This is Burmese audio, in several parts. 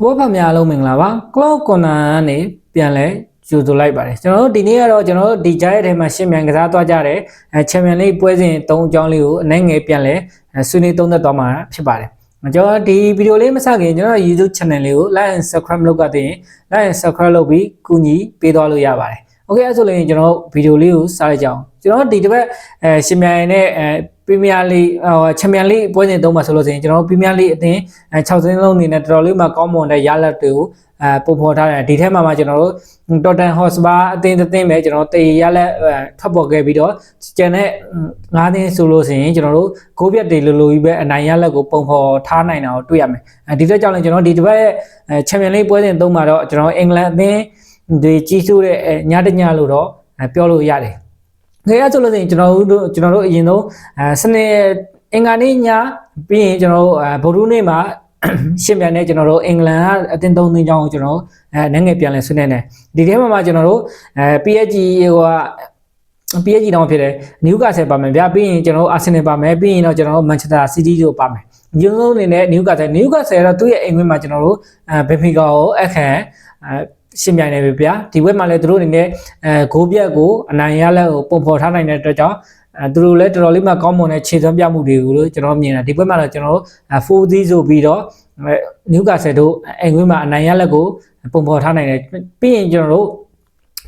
ဘောဖတ်များအားလုံးမင်္ဂလာပါ Cloud Corner ကနေပြန်လဲကြိုဆိုလိုက်ပါတယ်ကျွန်တော်တို့ဒီနေ့ကတော့ကျွန်တော်တို့ဒီကြားရဲ့ထဲမှာရှင်းမြန်ကစားသွားကြတယ်အဲချန်ပီယံလိပွဲစဉ်၃အကြောင်းလေးကိုအနိုင်ငယ်ပြန်လဲအဲဆွေးနွေးသုံးသပ်သွားမှာဖြစ်ပါတယ်ကျွန်တော်ဒီဗီဒီယိုလေးမစခင်ကျွန်တော် YouTube channel လေးကို like and subscribe လုပ်ကတည်း like and subscribe လုပ်ပြီးကူညီပေးသွားလို့ရပါတယ် โอเคအဲ့ဆိုရင်ကျွန်တော်ဗီဒီယိုလေးကိုစလိုက်ကြအောင်ကျွန်တော်ဒီတစ်ပတ်အဲရှင်မြန်နဲ့အဲပရီးမီးယားလိဟိုချန်ပီယံလိပွဲစဉ်သုံးမှာဆိုလို့ဆိုရင်ကျွန်တော်ပရီးမီးယားလိအသင်းအဲ6စင်းလုံးအနေနဲ့တော်တော်လေးမှကောင်းမွန်တဲ့ရလဒ်တွေကိုအဲပုံဖော်ထားတယ်ဒီထဲမှာမှကျွန်တော်တို့တော်တန်ဟော့စပါအသင်းတစ်သင်းပဲကျွန်တော်တေရလက်ထွက်ပေါ်ခဲ့ပြီးတော့ကျန်တဲ့၅သင်းဆိုလို့ဆိုရင်ကျွန်တော်တို့ဂိုးပြတ်တွေလိုလိုကြီးပဲအနိုင်ရလက်ကိုပုံဖော်ထားနိုင်တာကိုတွေ့ရမယ်အဲဒီတော့ကြောင့်လည်းကျွန်တော်ဒီတစ်ပတ်ချန်ပီယံလိပွဲစဉ်သုံးမှာတော့ကျွန်တော်အင်္ဂလန်အသင်း ဒီကြီးစိုးတဲ့ညတညလို့တော့ပြောလို့ရတယ်။ခေရဆိုလို့ဆိုရင်ကျွန်တော်တို့ကျွန်တော်တို့အရင်ဆုံးအဲစနေအင်္ဂါနေ့ညပြီးရင်ကျွန်တော်တို့ဗုဒ္ဓနေ့မှာရှင်းပြန်နေကျွန်တော်တို့အင်္ဂလန်ကအတင်းသုံးသင်းကြောင်းကိုကျွန်တော်အဲနိုင်ငံပြန်လဲဆွေးနွေးနေဒီထဲမှာမှကျွန်တော်တို့အဲ PSG ဟိုက PSG တောင်းဖြစ်တယ်နယူကာဆယ်ပါမယ်ဗျာပြီးရင်ကျွန်တော်တို့အာဆင်နယ်ပါမယ်ပြီးရင်တော့ကျွန်တော်တို့မန်ချက်စတာစီးတီးတို့ပါမယ်ညွန်းလုံးအနေနဲ့နယူကာဆယ်နယူကာဆယ်ကတော့သူ့ရဲ့အိမ်ဝင်းမှာကျွန်တော်တို့အဲဘယ်ဖီကာကိုအခန့်အဲ ရှင်းပြနေပြီဗျာဒီဘက်မှာလည်းသူတို့အနေနဲ့အဲဂိုးပြက်ကိုအနိုင်ရလက်ကိုပုံဖော်ထားနိုင်တဲ့အတွက်ကြောင့်အဲသူတို့လည်းတော်တော်လေးမှကောင်းမွန်တဲ့ခြေစွမ်းပြမှုတွေကိုလို့ကျွန်တော်မြင်တာဒီဘက်မှာတော့ကျွန်တော်တို့ 4D ဆိုပြီးတော့နယူကာဆယ်တို့အိမ်ဝင်းမှာအနိုင်ရလက်ကိုပုံဖော်ထားနိုင်တယ်ပြီးရင်ကျွန်တော်တို့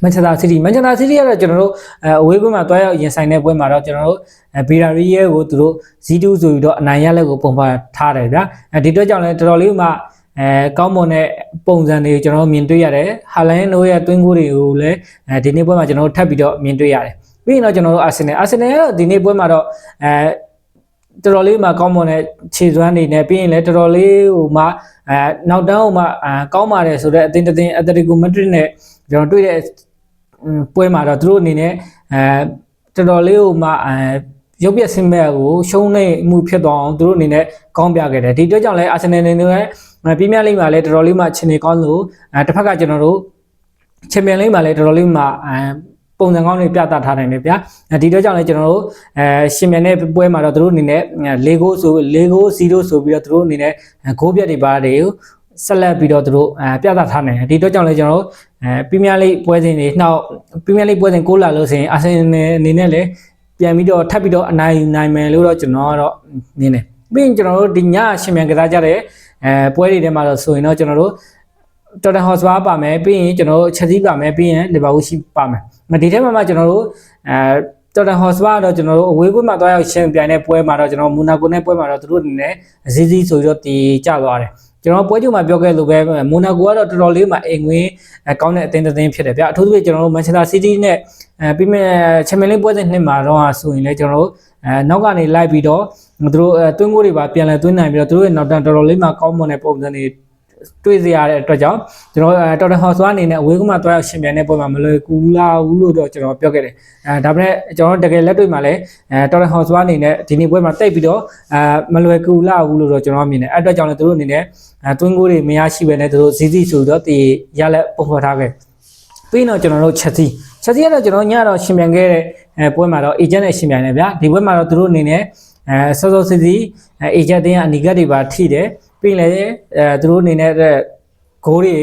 မန်ချက်စတာစီးတီးမန်ချက်စတာစီးတီးကတော့ကျွန်တော်တို့အဲအဝေးကွင်းမှာတွားရောက်ရင်ဆိုင်တဲ့ပွဲမှာတော့ကျွန်တော်တို့ဘီရာရီရဲကိုသူတို့ Z2 ဆိုပြီးတော့အနိုင်ရလက်ကိုပုံဖော်ထားတယ်ဗျာအဲဒီအတွက်ကြောင့်လည်းတော်တော်လေးမှ အဲကောင်းမွန်တဲ့ပုံစံတွေကိုကျွန်တော်မြင်တွေ့ရတယ်ဟာလန်တို့ရဲ့တွင်းကိုတွေကိုလည်းအဲဒီနေ့ပွဲမှာကျွန်တော်တို့ထပ်ပြီးတော့မြင်တွေ့ရတယ်ပြီးရင်တော့ကျွန်တော်တို့အာဆင်နယ်အာဆင်နယ်ကတော့ဒီနေ့ပွဲမှာတော့အဲတော်တော်လေးမှကောင်းမွန်တဲ့ခြေစွမ်းတွေနဲ့ပြီးရင်လည်းတော်တော်လေးဟိုမှအဲနောက်တန်းဟိုမှအဲကောင်းပါတယ်ဆိုတော့အသင်းတစ်သင်းအက်တလီကိုမက်ဒရစ်နဲ့ကျွန်တော်တွေ့တဲ့ပွဲမှာတော့သူတို့အနေနဲ့အဲတော်တော်လေးဟိုမှအဲရုပ်ပြဆင်းမဲ့ကိုရှုံးနေမှုဖြစ်သွားအောင်သူတို့အနေနဲ့ကောင်းပြခဲ့တယ်ဒီအတွက်ကြောင့်လည်းအာဆင်နယ်အနေနဲ့ ပြင်းပြလိမ့်မှာလည်းတော်တော်လေးမှခြေနေကောင်းလို့အဲတစ်ဖက်ကကျွန်တော်တို့ချန်ပီယံလိမ့်မှာလည်းတော်တော်လေးမှအဲပုံစံကောင်းတွေပြသထားနိုင်တယ်ဗျာဒီတော့ကြောင့်လည်းကျွန်တော်တို့အဲရှင်မြန်တဲ့ပွဲမှာတော့သူတို့အနေနဲ့၄ဂိုးဆို၄ဂိုး0ဆိုပြီးတော့သူတို့အနေနဲ့ဂိုးပြတ်တွေပါတယ်ဆက်လက်ပြီးတော့သူတို့အဲပြသထားနိုင်တယ်ဒီတော့ကြောင့်လည်းကျွန်တော်တို့အဲပရီးမီးယားလိပွဲစဉ်တွေနောက်ပရီးမီးယားလိပွဲစဉ်ကိုလာလို့ဆိုရင်အာဆင်နယ်အနေနဲ့လည်းပြန်ပြီးတော့ထပ်ပြီးတော့အနိုင်နိုင်မယ်လို့တော့ကျွန်တော်ကတော့မြင်တယ်ပြီးရင်ကျွန်တော်တို့ဒီညရှင်မြန်ကစားကြတဲ့ အဲပွဲတွေထဲမှာတော့ဆိုရင်တော့ကျွန်တော်တို့တော်တန်ဟော့စပါပါမယ်ပြီးရင်ကျွန်တော်တို့ချက်စီးပါမယ်ပြီးရင်လီဗာပူးရှိပါမယ်ဒီထဲမှာမှကျွန်တော်တို့အဲတော်တန်ဟော့စပါတော့ကျွန်တော်တို့အဝေးကွင်းမှာတွားရောက်ရှင်းပြိုင်တဲ့ပွဲမှာတော့ကျွန်တော်မူနာကိုနဲ့ပွဲမှာတော့သူတို့အနေနဲ့အစည်းအစီးဆိုပြီးတော့တည်ကြသွားတယ်ကျွန်တော်ပွဲကြုံမှာပြောခဲ့လို့ပဲမူနာကိုကတော့တော်တော်လေးမှအိမ်ငွေကောင်းတဲ့အသင်းတစ်သင်းဖြစ်တယ်ဗျအထူးသဖြင့်ကျွန်တော်တို့မန်ချက်စတာစီးတီးနဲ့အဲပြီးမဲ့ချန်ပီယံလိပွဲစဉ်နှစ်မှာတော့ဆိုရင်လည်းကျွန်တော်တို့အဲနောက်ကနေလိုက်ပြီးတော့ သူတို့တွင်းကိုတွေပါပြန်လဲသွင်းနိုင်ပြီးတော့သူတို့ရဲ့နောက်တန်တော်တော်လေးမှကောင်းမွန်တဲ့ပုံစံတွေတွေ့စေရတဲ့အတွက်ကြောင့်ကျွန်တော်တော်တော်ဟော့ဆွာအနေနဲ့အဝေးကမှတွားရောက်ရှင်ပြန်တဲ့ပွဲမှာမလွယ်ကူလာဘူးလို့တော့ကျွန်တော်ပြောခဲ့တယ်အဲဒါပေမဲ့ကျွန်တော်တကယ်လက်တွေ့မှာလည်းအဲတော်တော်ဟော့ဆွာအနေနဲ့ဒီနေ့ပွဲမှာတိတ်ပြီးတော့အဲမလွယ်ကူလာဘူးလို့တော့ကျွန်တော်မြင်တယ်အဲ့အတွက်ကြောင့်လည်းသူတို့အနေနဲ့အဲတွင်းကိုတွေမရရှိပဲနဲ့သူတို့ဇီးဇီဆိုတော့တည်ရလက်ပုံဖော်ထားခဲ့ပြီးတော့ကျွန်တော်တို့ချက်စီချက်စီကတော့ကျွန်တော်ညတော့ရှင်ပြန်ခဲ့တဲ့အဲပွဲမှာတော့ agent နဲ့ရှင်ပြန်တယ်ဗျာဒီပွဲမှာတော့သူတို့အနေနဲ့ အဲစောစောစီစီ agent တင်းကအနီကတ်တွေပါထိတယ်ပြီးလေအဲသူတို့အနေနဲ့ဂိုးတွေ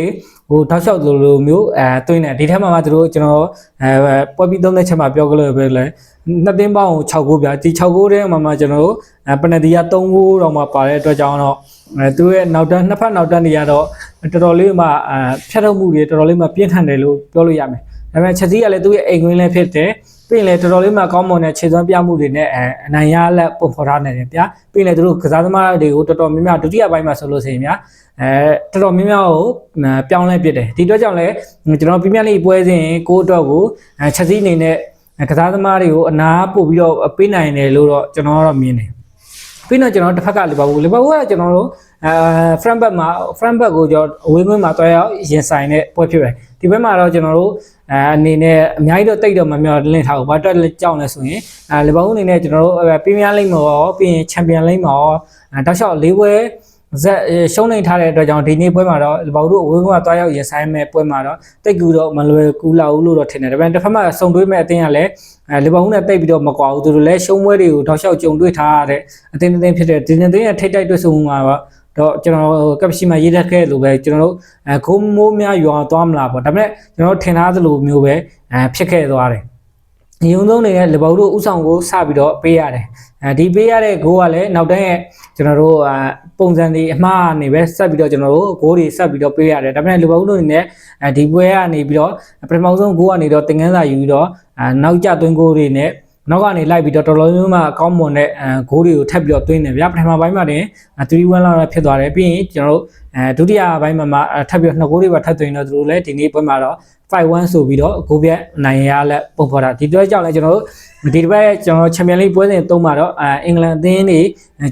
ဟိုတောက်လျှောက်လိုလိုမျိုးအဲတွင်းနေဒီထက်မှမှသူတို့ကျွန်တော်အဲပွဲပြီးသုံးတဲ့ချက်မှာပြောကြလို့ပဲလေနှစ်သိန်းပေါင်း6ဂိုးပြဒီ6ဂိုးထဲမှာမှကျွန်တော်တို့ပနဒီယာ3ဂိုးတော့မှပါတဲ့အတွက်ကြောင့်တော့အဲသူရဲ့နောက်တန်းနှစ်ဖက်နောက်တန်းတွေကတော့တော်တော်လေးမှအဲဖြတ်ထုတ်မှုတွေတော်တော်လေးမှပြင်းထန်တယ်လို့ပြောလို့ရမယ်ဒါပေမဲ့ချက်စီကလည်းသူ့ရဲ့အိမ်ကွင်းလည်းဖြစ်တယ် ပြီးရင်လည်းတော်တော်လေးမှကောင်းမွန်တဲ့ခြေစွမ်းပြမှုတွေနဲ့အဲအနိုင်ရလက်ပုံဖော်ထားနိုင်တယ်ဗျာပြီးရင်လည်းသူတို့ကစားသမားတွေကိုတော်တော်များများဒုတိယပိုင်းမှာဆိုလို့ရှိရင်ဗျာအဲတော်တော်များများကိုပြောင်းလဲပြစ်တယ်ဒီအတွက်ကြောင့်လည်းကျွန်တော်ပြင်းပြလေးပွဲစဉ်ကိုအတွက်ကိုချက်စီအနေနဲ့ကစားသမားတွေကိုအနာပို့ပြီးတော့ပေးနိုင်တယ်လို့တော့ကျွန်တော်ကတော့မြင်တယ်ပြီးတော့ကျွန်တော်တစ်ဖက်ကလီဗာပူးလီဗာပူးကကျွန်တော်တို့အဲ front back မှာ front back ကိုကျွန်တော်အဝေးကွင်းမှာတွားရောက်ရင်ဆိုင်တဲ့ပွဲဖြစ်တယ်ဒီဘက်မှာတော့ကျွန်တော်တို့ အဲအနေနဲ့အများကြီးတော့တိတ်တော့မမျှော်လင့်ထားဘူးဘာအတွက်ကြောက်လဲဆိုရင်အဲလီဗာပူးအနေနဲ့ကျွန်တော်တို့ပရီးမီးယားလိမ့်မှာရောပြီးရင်ချန်ပီယံလိမ့်မှာရောတောက်လျှောက်၄ပွဲဇက်ရှုံးနေထားတဲ့အတွက်ကြောင့်ဒီနေ့ပွဲမှာတော့လီဗာပူးတို့အဝေးကွင်းကတွားရောက်ရင်ဆိုင်မဲ့ပွဲမှာတော့တိတ်ကူတော့မလွယ်ကူလောက်ဘူးလို့တော့ထင်တယ်ဒါပေမဲ့တစ်ဖက်မှာစုံတွေးမဲ့အသင်းကလည်းအဲလီဗာပူးနဲ့တိတ်ပြီးတော့မကွာဘူးသူတို့လည်းရှုံးပွဲတွေကိုတောက်လျှောက်ကြုံတွေ့ထားရတဲ့အသင်းအသင်းဖြစ်တဲ့ဒီနေ့အသင်းရဲ့ထိတ်တိုက်တွေ့ဆုံမှာပါ တော့ကျွန်တော်ကပစီမှာရေးတက်ခဲ့လို့ပဲကျွန်တော်တို့အဲခိုးမိုးများရွာသွားမလားပေါ့ဒါပေမဲ့ကျွန်တော်ထင်ထားသလိုမျိုးပဲအဲဖြစ်ခဲ့သွားတယ်ညုံသုံးနေတဲ့လေဘောက်တို့ဥဆောင်ကိုစပြီးတော့ပေးရတယ်အဲဒီပေးရတဲ့ဂိုးကလည်းနောက်တန်းရဲ့ကျွန်တော်တို့အာပုံစံတွေအမှားနေပဲဆက်ပြီးတော့ကျွန်တော်တို့ဂိုးတွေဆက်ပြီးတော့ပေးရတယ်ဒါပေမဲ့လေဘောက်တို့အနေနဲ့အဲဒီပွဲကနေပြီးတော့ပထမဆုံးဂိုးကနေတော့တင်ငန်းစာယူပြီးတော့အာနောက်ကျသွင်းဂိုးတွေနဲ့ နောက်ကနေလိုက်ပြီးတော့တော်တော်မျိုးမှအကောင်းမွန်တဲ့အဲဂိုးတွေကိုထပ်ပြီးတော့သွင်းတယ်ဗျာပထမပိုင်းမှာတင်3-1လောက်ဖြစ်သွားတယ်ပြီးရင်ကျွန်တော်တို့အဲဒုတိယပိုင်းမှာထပ်ပြီးတော့နှစ်ဂိုးတွေပါထပ်သွင်းတော့သူတို့လည်းဒီနေ့ပွဲမှာတော့5-1ဆိုပြီးတော့ဂိုးပြတ်နိုင်ရလက်ပုံဖော်တာဒီတွဲကြောင့်လည်းကျွန်တော်တို့ဒီတစ်ပတ်ကျွန်တော်ချန်ပီယံလိပွဲစဉ်သုံးမှာတော့အဲအင်္ဂလန်အသင်းတွေ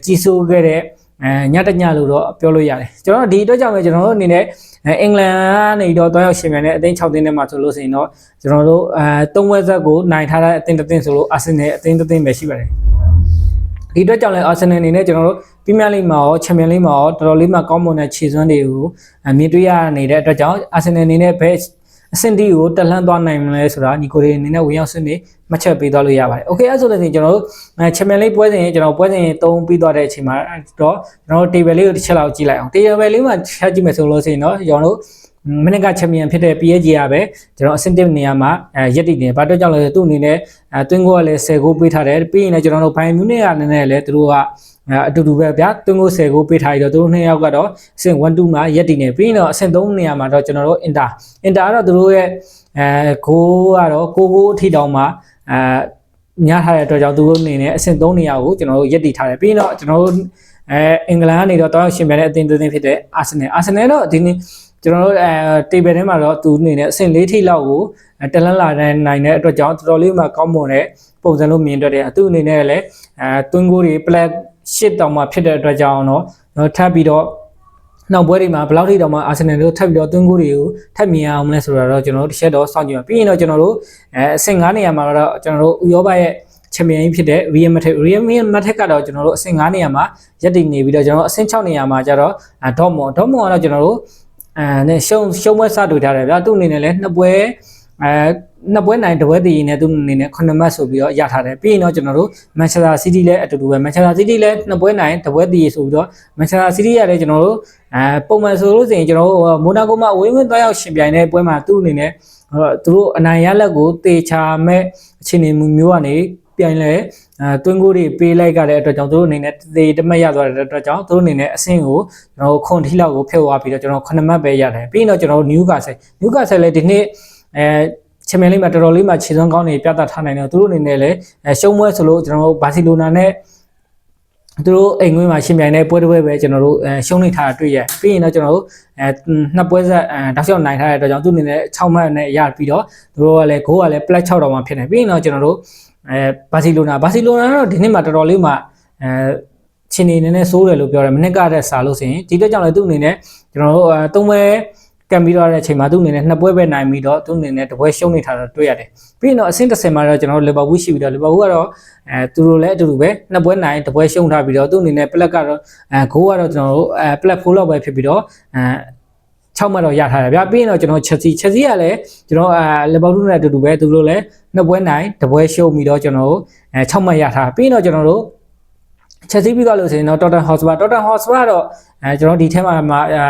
ကြီးစိုးခဲ့တဲ့အဲညတညလို့တော့ပြောလို့ရတယ်ကျွန်တော်ဒီအတွက်ကြောင့်လည်းကျွန်တော်တို့အနေနဲ့ အင်္ဂလန်ကနေတော့တွားရောက်ရှင်မြန်တဲ့အသင်း6သင်းနဲ့မှာဆိုလို့ဆိုရင်တော့ကျွန်တော်တို့အဲသုံးဝက်ဆက်ကိုနိုင်ထားတဲ့အသင်းတစ်သင်းဆိုလို့အာဆင်နယ်အသင်းတစ်သင်းပဲရှိပါတယ်ဒီအတွက်ကြောင့်လည်းအာဆင်နယ်အနေနဲ့ကျွန်တော်တို့ပရီးမီးယားလိမှာရောချန်ပီယံလိမှာရောတော်တော်လေးမှကောင်းမွန်တဲ့ခြေစွမ်းတွေကိုမြင်တွေ့ရနေတဲ့အတွက်ကြောင့်အာဆင်နယ်အနေနဲ့ဘယ် အဆင့်တီကိုတက်လှမ်းသွားနိုင်မလဲဆိုတာညီကိုတွေအနေနဲ့ဝင်ရောက်ဆွနေမှတ်ချက်ပေးသွားလို့ရပါတယ်။ Okay အဲ့ဆိုလို့ရှိရင်ကျွန်တော်တို့ချန်ပီယံလိပွဲစဉ်ကျွန်တော်ပွဲစဉ်သုံးပြီးသွားတဲ့အချိန်မှာတော့ကျွန်တော်တို့ table လေးကိုတစ်ချက်လောက်ကြည့်လိုက်အောင်။ table လေးမှာချက်ကြည့်မယ်ဆိုလို့ရှိရင်တော့ကျွန်တော်တို့ မနစ်ကချန်ပီယံဖြစ်တဲ့ PSG ကပဲကျွန်တော်အဆင့်1နေရာမှာအဲရက်တည်နေဘာတော့ကြောင့်လဲသူ့အနေနဲ့အဲတွင်းကိုကလည်း10ဂိုးပေးထားတယ်ပြီးရင်လည်းကျွန်တော်တို့ဘိုင်မြူးနစ်ကလည်းလည်းလည်းသူတို့ကအတူတူပဲဗျာတွင်းကို10ဂိုးပေးထားပြီးတော့သူတို့နှစ်ယောက်ကတော့အဆင့်1 2မှာရက်တည်နေပြီးရင်တော့အဆင့်3နေရာမှာတော့ကျွန်တော်တို့ Inter Inter ကတော့သူတို့ရဲ့အဲဂိုးကတော့ကိုကိုအထိတောင်မှာအဲညထားတဲ့အတွက်ကြောင့်သူတို့အနေနဲ့အဆင့်3နေရာကိုကျွန်တော်တို့ရက်တည်ထားတယ်ပြီးရင်တော့ကျွန်တော်တို့အဲအင်္ဂလန်ကနေတော့တောက်ရှင်ပြတဲ့အသင်းတစ်သင်းဖြစ်တဲ့အာဆင်နယ်အာဆင်နယ်တော့ဒီနေ့ ကျွန်တော်တို့အဲ table ထဲမှာတော့သူအနေနဲ့အဆင့်၄ထိလောက်ကိုတလန်းလာနိုင်တဲ့အတွက်ကြောင့်တော်တော်လေးမှကောင်းမွန်တဲ့ပုံစံလို့မြင်တတ်တယ်သူအနေနဲ့လည်းအဲတွင်းကိုတွေ black ရှစ်တောင်မှဖြစ်တဲ့အတွက်ကြောင့်တော့ထပ်ပြီးတော့နောက်ပွဲတွေမှာဘယ်လောက်ထိတောင်မှအာဆင်နယ်တို့ထပ်ပြီးတော့သွင်းကိုတွေကိုထပ်မြင်အောင်မလဲဆိုတော့ကျွန်တော်တို့တစ်ချက်တော့စောင့်ကြည့်ပါပြီးရင်တော့ကျွန်တော်တို့အဲအဆင့်9နေရာမှာတော့ကျွန်တော်တို့ဥရောပရဲ့ချန်ပီယံကြီးဖြစ်တဲ့ Real Madrid Real Madrid ကတော့ကျွန်တော်တို့အဆင့်9နေရာမှာရပ်တည်နေပြီးတော့ကျွန်တော်တို့အဆင့်6နေရာမှာကျတော့ Dortmund Dortmund ကတော့ကျွန်တော်တို့ အဲနဲ့ရှုံးရှုံးပွဲစတွေ့ထားတယ်ဗျာသူ့အနေနဲ့လည်းနှစ်ပွဲအဲနှစ်ပွဲနိုင်တစ်ပွဲတည်ရင်လည်းသူအနေနဲ့9မှတ်ဆိုပြီးတော့ရထားတယ်ပြီးရင်တော့ကျွန်တော်တို့ Manchester City လည်းအတူတူပဲ Manchester City လည်းနှစ်ပွဲနိုင်တစ်ပွဲတည်ဆိုပြီးတော့ Manchester City ကလည်းကျွန်တော်တို့အဲပုံမှန်ဆိုလို့ဆိုရင်ကျွန်တော်တို့မိုနာကိုမှာအဝေးဝင်သွားရောက်ရှင်ပြိုင်တဲ့ပွဲမှာသူ့အနေနဲ့သူတို့အနိုင်ရလက်ကိုတေချာမဲ့အခြေအနေမျိုးကနေ ပြိုင်လဲအဲတွင်းကိုတွေပေးလိုက်ကြတဲ့အတွက်ကြောင့်သူတို့အနေနဲ့သေတမက်ရသွားတဲ့အတွက်ကြောင့်သူတို့အနေနဲ့အဆင့်ကိုကျွန်တော်ခွန်ထီလောက်ကိုဖျက်သွားပြီးတော့ကျွန်တော်9မှတ်ပဲရတယ်ပြီးရင်တော့ကျွန်တော်နျူကာဆယ်နျူကာဆယ်လည်းဒီနေ့အဲချန်ပီယံလိမှာတော်တော်လေးမှခြေစွမ်းကောင်းနေပြသထားနိုင်တယ်သူတို့အနေနဲ့လည်းရှုံးပွဲဆိုလို့ကျွန်တော်တို့ဘာစီလိုနာနဲ့သူတို့အိမ်ငွေးမှာရှင်ပြိုင်တဲ့ပွဲတစ်ပွဲပဲကျွန်တော်တို့အဲရှုံးနေထားတာတွေ့ရပြီးရင်တော့ကျွန်တော်တို့အဲနှစ်ပွဲဆက်အဲတောက်လျှောက်နိုင်ထားတဲ့အတွက်ကြောင့်သူအနေနဲ့6မှတ်နဲ့ရပြီးတော့သူတို့ကလည်းဂိုးကလည်း plus 6တောင်မှဖြစ်နေပြီးရင်တော့ကျွန်တော်တို့ အဲဘာစီလိုနာဘာစီလိုနာကတော့ဒီနှစ်မှာတော်တော်လေးမှအဲချင်းနေနေနဲ့စိုးတယ်လို့ပြောတယ်မနစ်ကတည်းကစားလို့ဆိုရင်ဒီတက်ကြောင့်လည်းသူ့အနေနဲ့ကျွန်တော်တို့အဲသုံးပွဲကံပြီးတော့တဲ့အချိန်မှာသူ့အနေနဲ့နှစ်ပွဲပဲနိုင်ပြီးတော့သူ့အနေနဲ့တပွဲရှုံးနေတာတော့တွေ့ရတယ်ပြီးရင်တော့အဆင့်30မှာတော့ကျွန်တော်တို့လီဗာပူးရှိပြီးတော့လီဗာပူးကတော့အဲသူတို့လည်းအတူတူပဲနှစ်ပွဲနိုင်တပွဲရှုံးထားပြီးတော့သူ့အနေနဲ့ပလက်ကတော့အဲဂိုးကတော့ကျွန်တော်တို့အဲပလက်4လောက်ပဲဖြစ်ပြီးတော့အဲ 6မှတ်တော့ရထားတယ်ဗျာပြီးရင်တော့ကျွန်တော်ချက်စီချက်စီကလည်းကျွန်တော်အဲလီဗာပူးနဲ့အတူတူပဲသူတို့လည်းနှစ်ပွဲနိုင်တပွဲရှုံးပြီးတော့ကျွန်တော်တို့အဲ6မှတ်ရထားပြီးရင်တော့ကျွန်တော်တို့ချက်စီပြီးတော့လို့ဆိုရင်တော့ Tottenham Hotspur Tottenham Hotspur ကတော့အဲကျွန်တော်ဒီထဲမှာမှာအဲ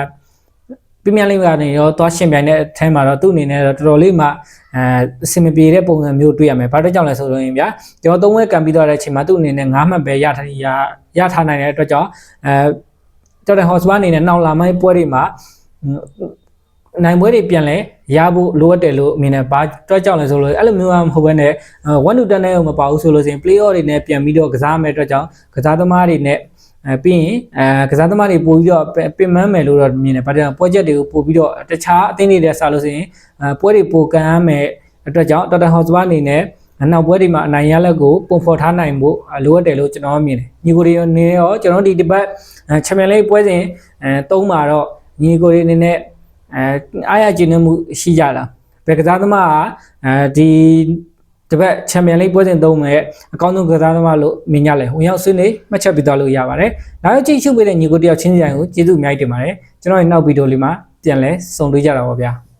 ပြင်းပြလိမ့်ကနေရောသွားရှင်ပြိုင်တဲ့အထဲမှာတော့သူ့အနေနဲ့တော့တော်တော်လေးမှအဲအဆင်မပြေတဲ့ပုံစံမျိုးတွေ့ရမယ်။ဘာလို့ကြောင့်လဲဆိုတော့ရင်ဗျာကျွန်တော်သုံးဝဲကန်ပြီးသွားတဲ့အချိန်မှာသူ့အနေနဲ့9မှတ်ပဲရထားရရထားနိုင်တဲ့အတွက်ကြောင့်အဲတော်တယ်ဟော့စပါအနေနဲ့နောက်လာမယ့်ပွဲတွေမှာ နိုင်ပွဲတွေပြန်လဲရဖို့လိုအပ်တယ်လို့အမြင်နဲ့ဘာတွက်ကြောက်လဲဆိုလို့အဲ့လိုမျိုးမဟုတ်ဘဲနဲ့1 to 10နဲ့မပါဘူးဆိုလို့ဆိုရင် play off တွေနဲ့ပြန်ပြီးတော့ကစားမယ်အတွက်ကြောင့်ကစားသမားတွေနဲ့အဲပြီးရင်အဲကစားသမားတွေပို့ပြီးတော့ပင်မမယ်လို့တော့မြင်တယ်ဘာကြောင့်ပွဲချက်တွေကိုပို့ပြီးတော့တခြားအသင်းတွေနဲ့ဆာလို့ဆိုရင်အဲပွဲတွေပိုကန်ရမယ်အတွက်ကြောင့်တော်တန်ဟော့စပါအနေနဲ့နောက်ပွဲတွေမှာအနိုင်ရလက်ကိုပုံဖော်ထားနိုင်ဖို့လိုအပ်တယ်လို့ကျွန်တော်မြင်တယ်ညီကိုတွေနေရောကျွန်တော်ဒီဒီဘက်ချန်ပီယံလိပွဲစဉ်အဲသုံးမှာတော့ ညီကိုတွေအနေနဲ့အဲအားရကျဉ်းမှုရှိကြလားဘယ်ကစားသမားကအဲဒီတပတ်ချန်ပီယံလိပွဲစဉ်သုံးမဲ့အကောင်းဆုံးကစားသမားလို့မြင်ကြလဲဝင်ရောက်ဆွေးနွေးမှတ်ချက်ပေးသွားလို့ရပါတယ်။နောက်ကြည့်ရှုပေးတဲ့ညီကိုတယောက်ချင်းစီတိုင်းကိုကျေးဇူးအများကြီးတင်ပါတယ်။ကျွန်တော်ရဲ့နောက်ဗီဒီယိုလေးမှာပြန်လဲဆုံတွေ့ကြတာပါဗျာ။